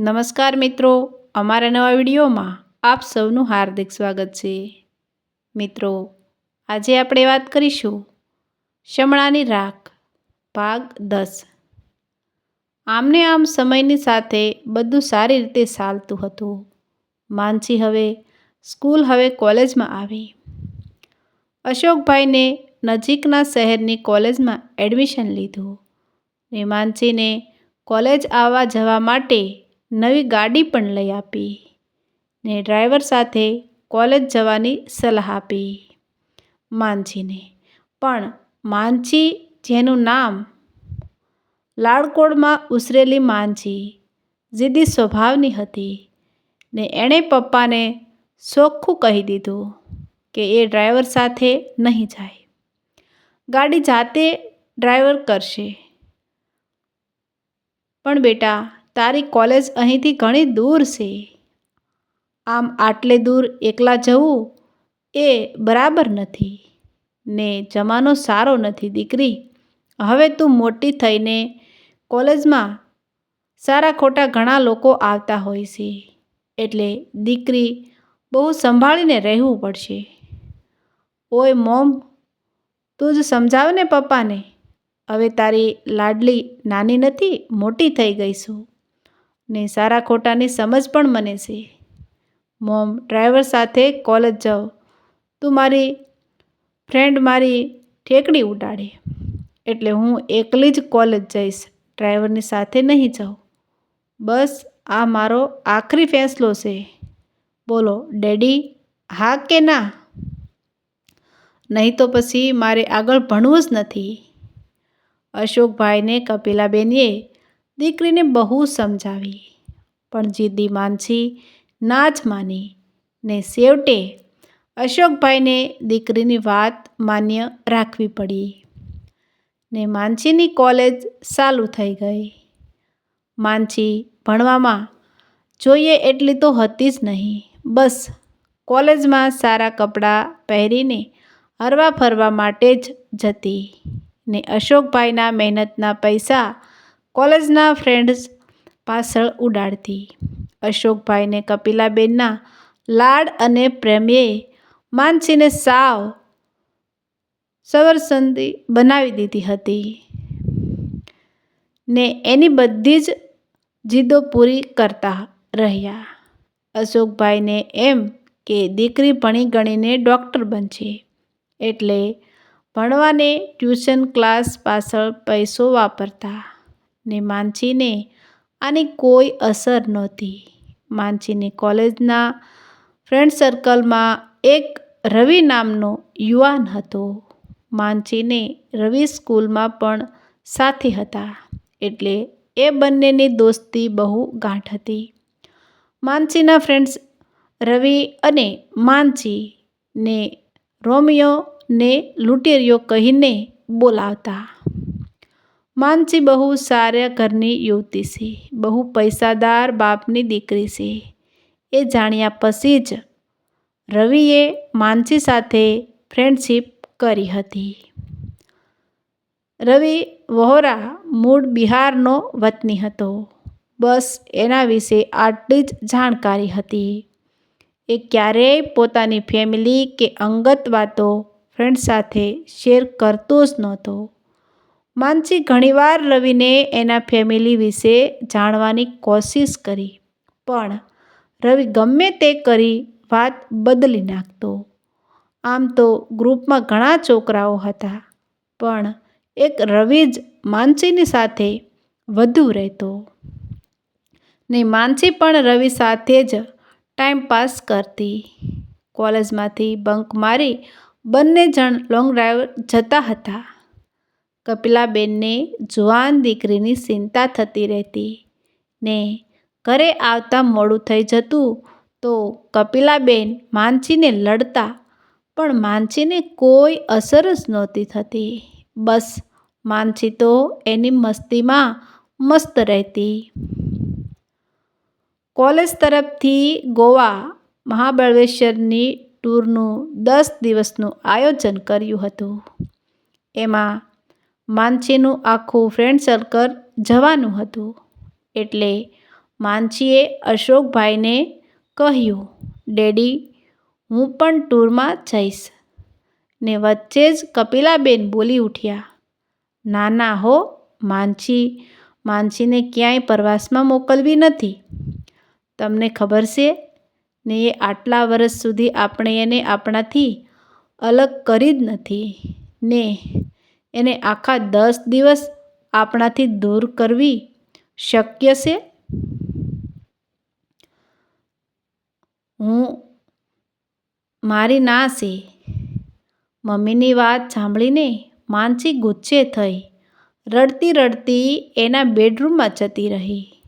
નમસ્કાર મિત્રો, અમારા નવા વિડીયોમાં આપ સૌનું હાર્દિક સ્વાગત છે. મિત્રો, આજે આપણે વાત કરીશું શમણાની રાખ, ભાગ દસ. આમને આમ સમયની સાથે બધું સારી રીતે ચાલતું હતું. માનસી હવે સ્કૂલ હવે કોલેજમાં આવી. અશોકભાઈને નજીકના શહેરની કોલેજમાં એડમિશન લીધું. ને માનસીને કોલેજ આવવા જવા માટે નવી ગાડી પણ લઈ આપી ને ડ્રાઈવર સાથે કોલેજ જવાની સલાહ આપી માનજીને. પણ માનજી, જેનું નામ લાડકોડમાં ઉછરેલી માનજી, જીદી સ્વભાવની હતી ને એણે પપ્પાને ચોખ્ખું કહી દીધું કે એ ડ્રાઈવર સાથે નહીં જાય. ગાડી જાતે ડ્રાઈવર કરશે. પણ બેટા તારી કોલેજ અહીંથી ઘણી દૂર છે. આમ આટલે દૂર એકલા જવું એ બરાબર નથી. ને જમાનો સારો નથી, દીકરી. હવે તું મોટી થઈને કોલેજમાં સારા ખોટા ઘણા લોકો આવતા હોય છે. એટલે દીકરી બહુ સંભાળીને રહેવું પડશે. ઓય મોમ, તું જ સમજાવ ને પપ્પાને. હવે તારી લાડલી નાની નથી, મોટી થઈ ગઈ છું. ને સારા ખોટાની સમજ પણ મને છે. મોમ, ડ્રાઈવર સાથે કોલેજ જાઉં તું મારી ફ્રેન્ડ મારી ઠેકડી ઉડાડે. એટલે હું એકલી જ કોલેજ જઈશ, ડ્રાઈવરની સાથે નહીં જાઉં. બસ, આ મારો આખરી ફેંસલો છે. બોલો, ડેડી, હા કે ના? નહીં તો પછી મારે આગળ ભણવું જ નથી. અશોકભાઈને કપિલાબેનીએ દીકરીને બહુ સમજાવી. પણ જીદી માનસી ના જ માની ને છેવટે અશોકભાઈને દીકરીની વાત માન્ય રાખવી પડી ને માનસીની કોલેજ ચાલુ થઈ ગઈ. માનસી ભણવામાં જોઈએ એટલી તો હતી જ નહીં. બસ કોલેજમાં સારા કપડાં પહેરીને હરવા ફરવા માટે જ જતી ને અશોકભાઈના મહેનતના પૈસા કોલેજના ફ્રેન્ડ્સ પાછળ ઉડાડતી. અશોકભાઈને કપિલાબેનના લાડ અને પ્રેમીએ માનસીને સાવ સવરસંદી બનાવી દીધી હતી. ને એની બધી જ જીદો પૂરી કરતા રહ્યા. અશોકભાઈને એમ કે દીકરી ભણી ગણીને ડૉક્ટર બનશે. એટલે ભણવાને ટ્યુશન ક્લાસ પાછળ પૈસો વાપરતા. ને માનસીને આની કોઈ અસર નહોતી. માનસીની કોલેજના ફ્રેન્ડ સર્કલમાં એક રવિ નામનો યુવાન હતો. માનસીને રવિ સ્કૂલમાં પણ સાથી હતા, એટલે એ બંનેની દોસ્તી બહુ ગાંઠ હતી. માનસીના ફ્રેન્ડ્સ રવિ અને માનસીને રોમિયો ને લૂંટેરિયો કહીને બોલાવતા. માનસી બહુ સારા ઘરની યુવતી છે. બહુ પૈસાદાર બાપની દીકરી છે. એ જાણ્યા પછી જ રવિએ માનસી સાથે ફ્રેન્ડશીપ કરી હતી. રવિ વહોરા મૂળ બિહારનો વતની હતો. બસ એના વિશે આટલી જ જાણકારી હતી. એ ક્યારેય પોતાની ફેમિલી કે અંગત વાતો ફ્રેન્ડ સાથે શેર કરતો જ નહોતો. માનસી ઘણીવાર રવિને એના ફેમિલી વિશે જાણવાની કોશિશ કરી, પણ રવિ ગમે તે કરી વાત બદલી નાખતો. આમ તો ગ્રુપમાં ઘણા છોકરાઓ હતા, પણ એક રવિ જ માનસીની સાથે વધુ રહેતો. ને માનસી પણ રવિ સાથે જ ટાઈમ પાસ કરતી. કોલેજમાંથી બંક મારી બંને જણ લોંગ ડ્રાઈવ જતા હતા. કપિલાબેનને જુવાન દીકરીની ચિંતા થતી રહેતી. ને ઘરે આવતા મોડું થઈ જતું તો કપિલાબેન માનસીને લડતા, પણ માનસીને કોઈ અસર જ નહોતી થતી. બસ, માનસી તો એની મસ્તીમાં મસ્ત રહેતી. કોલેજ તરફથી ગોવા મહાબળેશ્વરની ટૂરનું દસ દિવસનું આયોજન કર્યું હતું. એમાં માનસીનું આખું ફ્રેન્ડ સર્કલ જવાનું હતું. એટલે માનસીએ અશોકભાઈને કહ્યું, ડેડી, હું પણ ટૂરમાં જઈશ. ને વચ્ચે જ કપિલાબેન બોલી ઉઠ્યા ના ના હો, માનસી, માનસીને ક્યાંય પ્રવાસમાં મોકલવી નથી. તમને ખબર છે ને એ આટલા વર્ષ સુધી આપણે એને આપણાથી અલગ કરી જ નથી. ને એને આખા દસ દિવસ આપણાથી દૂર કરવી શક્ય છે? હું, મારી ના છે. મમ્મીની વાત સાંભળીને માનસી ગુસ્સે થઈ. રડતી રડતી એના બેડરૂમમાં જતી રહી.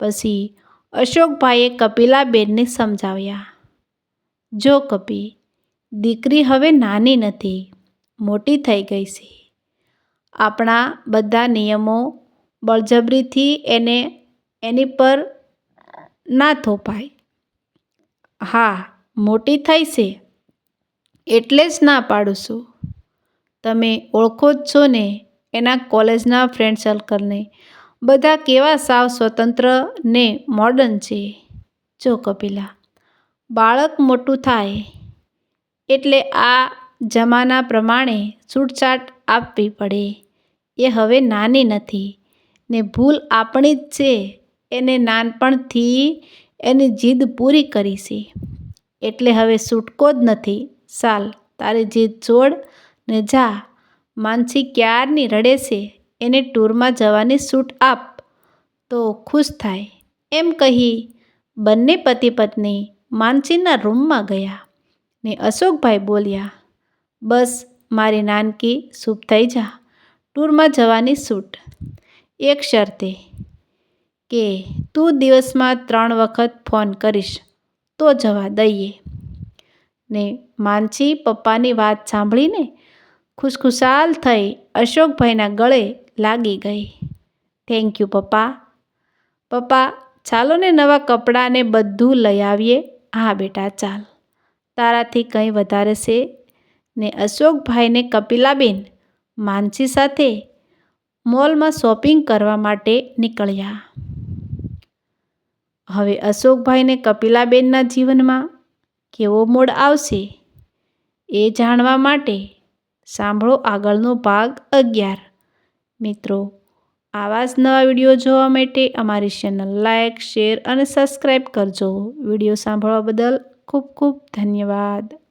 પછી અશોકભાઈએ કપિલાબેનને સમજાવ્યા. જો કપી દીકરી હવે નાની નથી, મોટી થઈ ગઈ છે. આપણા બધા નિયમો બળજબરીથી એને એની પર ના થોપાય. હા, મોટી થઈ છે, એટલે જ ના પાડું તમે ઓળખો જ છો ને એના કોલેજના ફ્રેન્ડ સર્કલને. બધા કેવા સાવ સ્વતંત્ર ને મોડર્ન છે. જો કપિલા, બાળક મોટું થાય, એટલે આ જમાના પ્રમાણે છૂટછાટ આપવી પડે. એ હવે નાની નથી. ને ભૂલ આપણી જ છે. એને નાનપણથી એની જીદ પૂરી કરી છે એટલે હવે છૂટકો જ નથી. ચાલ તારી જીદ છોડ ને જા. માનસી ક્યારની રડે છે? એને ટૂરમાં જવાની છૂટ આપ. તો ખુશ થાય. એમ કહી બંને પતિ પત્ની માનસીના રૂમમાં ગયા. ને અશોકભાઈ બોલ્યા, બસ, મારી નાનકી શુભ થઈ જા. ટૂરમાં જવાની છૂટ એક શરતે કે તું દિવસમાં ત્રણ વખત ફોન કરીશ તો જવા દઈએ. ને માનસી પપ્પાની વાત સાંભળીને ખુશખુશાલ થઈ અશોકભાઈના ગળે લાગી ગઈ. થેન્ક યુ પપ્પા. પપ્પા, ચાલો ને નવા કપડાને બધું લઈ આવીએ. હા, બેટા, ચાલ. તારાથી કંઈ વધારે છે? ને અશોકભાઈને કપિલાબેન માનસી સાથે મોલમાં શોપિંગ કરવા માટે નીકળ્યા. હવે અશોકભાઈને કપિલાબેનના જીવનમાં કેવો મોડ આવશે એ જાણવા માટે સાંભળો આગળનો ભાગ અગિયાર. મિત્રો, આવા જ નવા વીડિયો જોવા માટે અમારી ચેનલ લાઇક શેર અને સબસ્ક્રાઈબ કરજો. વીડિયો સાંભળવા બદલ ખૂબ ખૂબ ધન્યવાદ.